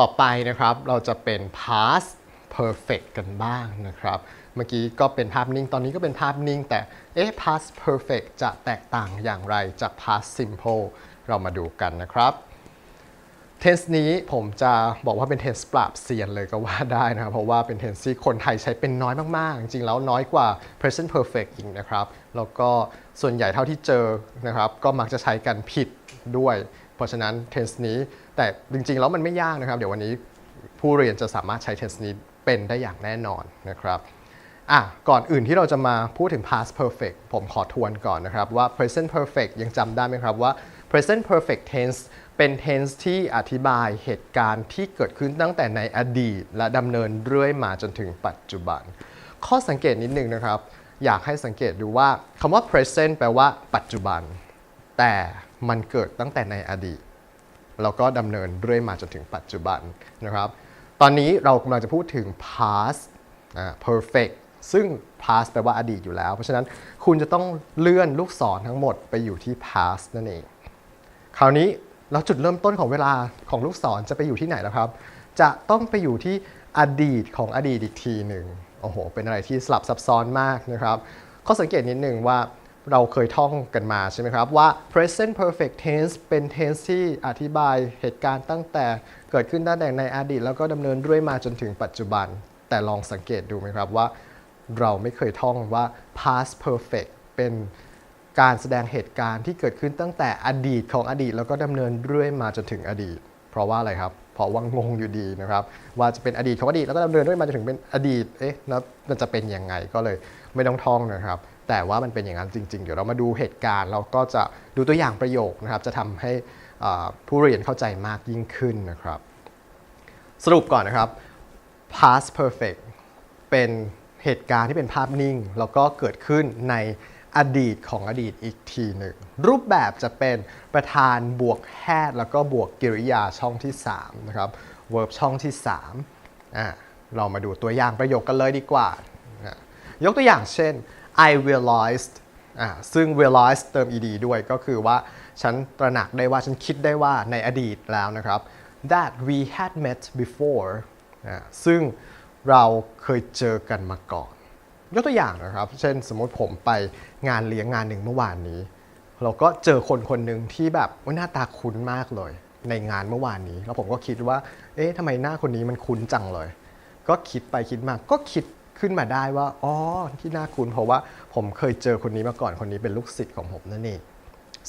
ต่อไปนะครับเราจะเป็น past perfect กันบ้างนะครับ เมื่อกี้ก็เป็นภาพนิ่ง ตอนนี้ก็เป็นภาพนิ่ง แต่เอ๊ะ past perfect จะแตกต่างอย่างไรจาก past simple เรามาดูกันนะครับ tense นี้ผมจะบอกว่าเป็น tense ปราบเซียนเลยก็ว่าได้นะครับ เพราะว่าเป็น tense ที่คนไทยใช้เป็นน้อยมาก ๆ จริง ๆ แล้วน้อยกว่า present perfect อีกนะครับ แล้วก็ส่วนใหญ่เท่าที่เจอนะครับ ก็มักจะใช้กันผิดด้วย เพราะฉะนั้น tense นี้ แต่จริงๆแล้วมันไม่ยากนะครับ เดี๋ยววันนี้ผู้เรียนจะสามารถใช้ tense นี้เป็นได้อย่างแน่นอนนะครับอะก่อนอื่นที่เราจะมาพูดถึง past perfect ผมขอทวนก่อนนะครับว่า present perfect ยังจำได้ไหมครับว่า present perfect tense เป็น tense ที่อธิบายเหตุการณ์ที่เกิดขึ้นตั้งแต่ในอดีต และดำเนินเรื่อยมาจนถึงปัจจุบัน ข้อสังเกตนิดนึงนะครับ อยากให้สังเกตดูว่าคำว่า present แปลว่าปัจจุบัน แต่มันเกิดตั้งแต่ในอดีต แล้วก็ดำเนินเรื่อยมาจนถึงปัจจุบันนะครับ ตอนนี้เรากำลังจะพูดถึง past perfect ซึ่ง past แปลว่าอดีตอยู่แล้ว เพราะฉะนั้นคุณจะต้องเลื่อนลูกศรทั้งหมดไปอยู่ที่ past นั่นเอง คราวนี้แล้วจุดเริ่มต้นของเวลาของลูกศรจะไปอยู่ที่ไหนแล้วครับ จะต้องไปอยู่ที่อดีตของอดีตอีกทีหนึ่งโอ้โห เป็นอะไรที่สลับซับซ้อนมากนะครับ ข้อสังเกตนิดหนึ่งว่า เราเคยท่องกันมาใช่ไหมครับว่า present perfect tense เป็น tense ที่อธิบายเหตุการณ์ตั้งแต่เกิดขึ้นตั้งแต่ในอดีต แล้วก็ดำเนินเรื่อยมาจนถึงปัจจุบัน แต่ลองสังเกตดูไหมครับว่า เราไม่เคยท่องว่า past perfect เป็นการแสดงเหตุการณ์ที่เกิดขึ้นตั้งแต่อดีตของอดีต แล้วก็ดำเนินเรื่อยมาจนถึงอดีต เพราะว่าอะไรครับ เพราะว่างงอยู่ดีนะครับ ว่าจะเป็นอดีตของอดีตแล้วก็ดำเนินเรื่อยมาจนถึงเป็นอดีตเอ๊ะแล้วมันจะเป็นยังไงก็เลยไม่ต้องท่องนะครับ แต่ว่ามันเป็นอย่างนั้นจริง ๆ เดี๋ยวเรามาดูเหตุการณ์เราก็จะดูตัวอย่างประโยคนะครับ จะทำให้ผู้เรียนเข้าใจมากยิ่งขึ้นนะครับ สรุปก่อนนะครับ past perfect เป็นเหตุการณ์ที่เป็นภาพนิ่ง แล้วก็เกิดขึ้นใน อดีตของอดีตอีกทีหนึ่ง รูปแบบจะเป็นประธานบวก had แล้วก็บวกกริยาช่องที่ 3 นะครับ verb ช่องที่3อะเรามาดูตัวอย่างประโยคกันเลยดีกว่า ยกตัวอย่างเช่น I realized อะซึ่ง realize เติม ed ด้วยก็คือว่าฉันตระหนักได้ว่าฉันคิดได้ว่าในอดีตแล้วนะครับ that we had met before อะซึ่งเราเคยเจอกันมาก่อน ยกตัวอย่างนะครับ เช่นสมมติผมไปงานเลี้ยงงานหนึ่งเมื่อวานนี้ เราก็เจอคนคนหนึ่งที่แบบว่าหน้าตาคุ้นมากเลย ในงานเมื่อวานนี้ แล้วผมก็คิดว่า เอ๊ะทำไมหน้าคนนี้มันคุ้นจังเลย ก็คิดไปคิดมาก็คิดขึ้นมาได้ว่าอ๋อที่น่าคุ้นเพราะว่าผมเคยเจอคนนี้มาก่อนคนนี้เป็นลูกศิษย์ของผมนั่นเอง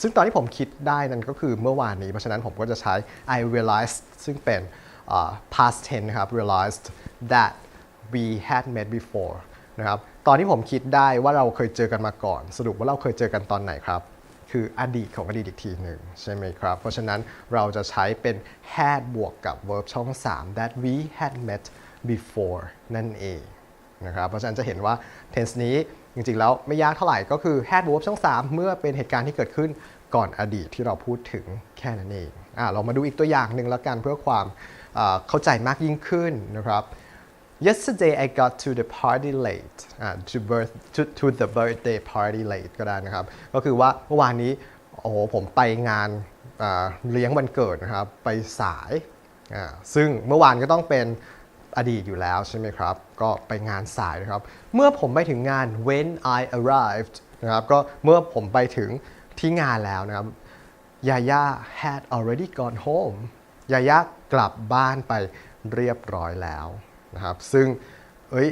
ซึ่งตอนที่ผมคิดได้นั่นก็คือเมื่อวานนี้เพราะฉะนั้นผมก็จะใช้ I realized ซึ่งเป็นอ่า past tense นะครับ realized that we had met before นะครับตอนที่ผมคิดได้ว่าเราเคยเจอกันมาก่อน สรุปว่าเราเคยเจอกันตอนไหนครับ คืออดีตของอดีตอีกทีหนึ่งใช่ไหมครับ เพราะฉะนั้นเราจะใช้เป็น had บวกกับ verb ช่อง 3 that we had met before นั่นเองนะครับเพราะฉะนั้นจะเห็นว่า tense นี้จริงๆ แล้วไม่ยากเท่าไหร่ก็คือ had verb ช่อง 3 เมื่อเป็นเหตุการณ์ที่เกิดขึ้นก่อนอดีตที่เราพูดถึงแค่นั้นเองอะเรามาดูอีกตัวอย่างหนึ่งแล้วกันเพื่อความเข้าใจมากยิ่งขึ้นนะครับ Yesterday I got to the party late อ่า to birth to to the birthday party late ก็ได้นะครับ ก็คือว่าเมื่อวานนี้โอ้โหผมไปงานเลี้ยงวันเกิดนะครับ ไปสายอ่าซึ่งเมื่อวานก็ต้องเป็นอดีตอยู่แล้วใช่ไหมครับ ก็ไปงานสายนะครับ เมื่อผมไปถึงงาน when I arrived นะครับ ก็เมื่อผมไปถึงที่งานแล้วนะครับยาย่า had already gone home ยาย่ากลับบ้านไปเรียบร้อยแล้ว นะครับซึ่งเอ้ย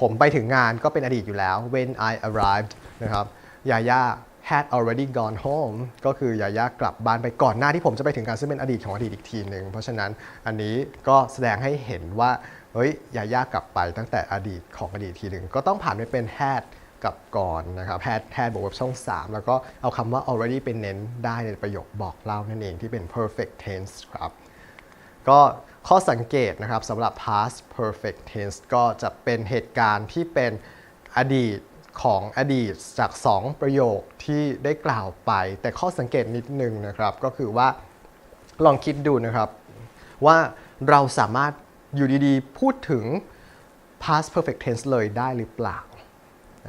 ผมไปถึงงานก็เป็นอดีตอยู่แล้ว when I arrived นะครับยาย่า had already gone home ก็คือยาย่ากลับบ้านไปก่อนหน้าที่ผมจะไปถึงงานซึ่งเป็นอดีตของอดีตอีกทีหนึ่งเพราะฉะนั้นอันนี้ก็แสดงให้เห็นว่าเฮ้ยยาย่ากลับไปตั้งแต่อดีตของอดีตทีหนึ่งก็ต้องผ่านไปเป็น had กับก่อนนะครับ had had บวกกับช่อง 3 แล้วก็เอาคำว่า already เป็นเน้นได้ในประโยคบอกเล่านั่นเองที่เป็น perfect tense ครับ ก็ ข้อสังเกตนะครับสำหรับ past perfect tense ก็จะเป็นเหตุการณ์ที่เป็นอดีตของอดีตจาก 2 ประโยคที่ได้กล่าวไป แต่ข้อสังเกตนิดนึงนะครับ ก็คือว่าลองคิดดูนะครับ ว่าเราสามารถอยู่ดีๆ พูดถึง past perfect tense เลยได้หรือเปล่า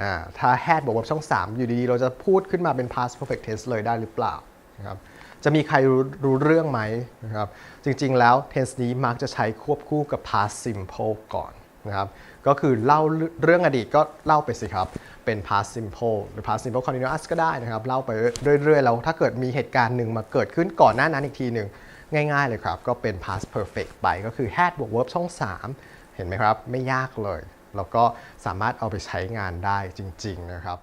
อ่าถ้า had บวกกับช่อง 3 อยู่ดีๆ เราจะพูดขึ้นมาเป็น past perfect tense เลยได้หรือเปล่านะครับ จะมีใครรู้รู้เรื่องไหมนะครับจริงๆแล้ว tense นี้มักจะใช้ควบคู่กับ past simple ก่อนนะครับก็คือเล่าเรื่องอดีตก็เล่าไปสิครับ เป็น past simple หรือ past simple continuous ก็ได้นะครับ เล่าไปเรื่อยๆ แล้วถ้าเกิดมีเหตุการณ์หนึ่งมาเกิดขึ้นก่อนหน้านั้นอีกทีหนึ่งง่ายๆเลยครับ ก็เป็น past perfect ไปก็คือ had บวก verb ช่อง 3 เห็นไหมครับ ไม่ยากเลย แล้วก็สามารถเอาไปใช้งานได้จริง ๆ นะครับ